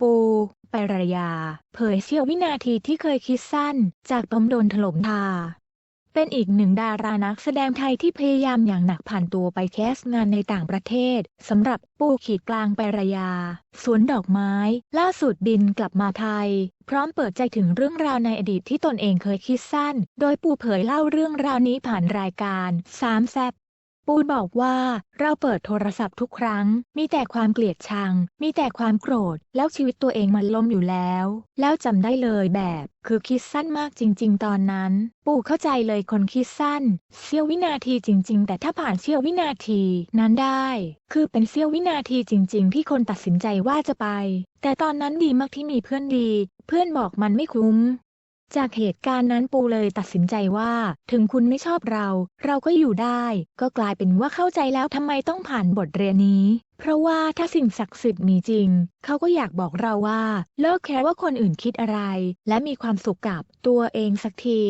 ปูปรยา เผยเสี้ยววินาทีที่เคยคิดสั้น จากปมโดนถล่มทา เป็นอีกหนึ่งดารานักแสดงไทยที่พยายามอย่างหนักผ่านตัวไปแคสงานในต่างประเทศสำหรับปูขีดกลางปรยา สวนดอกไม้ ล่าสุดบินกลับมาไทย พร้อมเปิดใจถึงเรื่องราวในอดีตที่ตนเองเคยคิดสั้น โดยปูเผยเล่าเรื่องราวนี้ผ่านรายการสามแซบ ปูบอกว่าเราเปิดโทรศัพท์ทุกครั้ง มีแต่ความเกลียดชัง มีแต่ความโกรธ แล้วชีวิตตัวเองมันล่มอยู่แล้ว แล้วจำได้เลยแบบ คือคิดสั้นมากจริง ๆ ตอนนั้น ปู่เข้าใจเลยคนคิดสั้นเสี้ยววินาทีจริง ๆ แต่ถ้าผ่านเสี้ยววินาทีนั้นได้ คือเป็นเสี้ยววินาทีจริง ๆ ที่คนตัดสินใจว่าจะไป แต่ตอนนั้นดีมากที่มีเพื่อนดี เพื่อนบอกมันไม่คุ้ม จากเหตุการณ์นั้นปูเลยตัดสินใจว่า ถึงคุณไม่ชอบเรา เราก็อยู่ได้ ก็กลายเป็นว่าเข้าใจแล้วทำไมต้องผ่านบทเรียนนี้ เพราะว่าถ้าสิ่งศักดิ์สิทธิ์มีจริง เขาก็อยากบอกเราว่า เลิกแคร์ว่าคนอื่นคิดอะไร และมีความสุขกับตัวเองสักที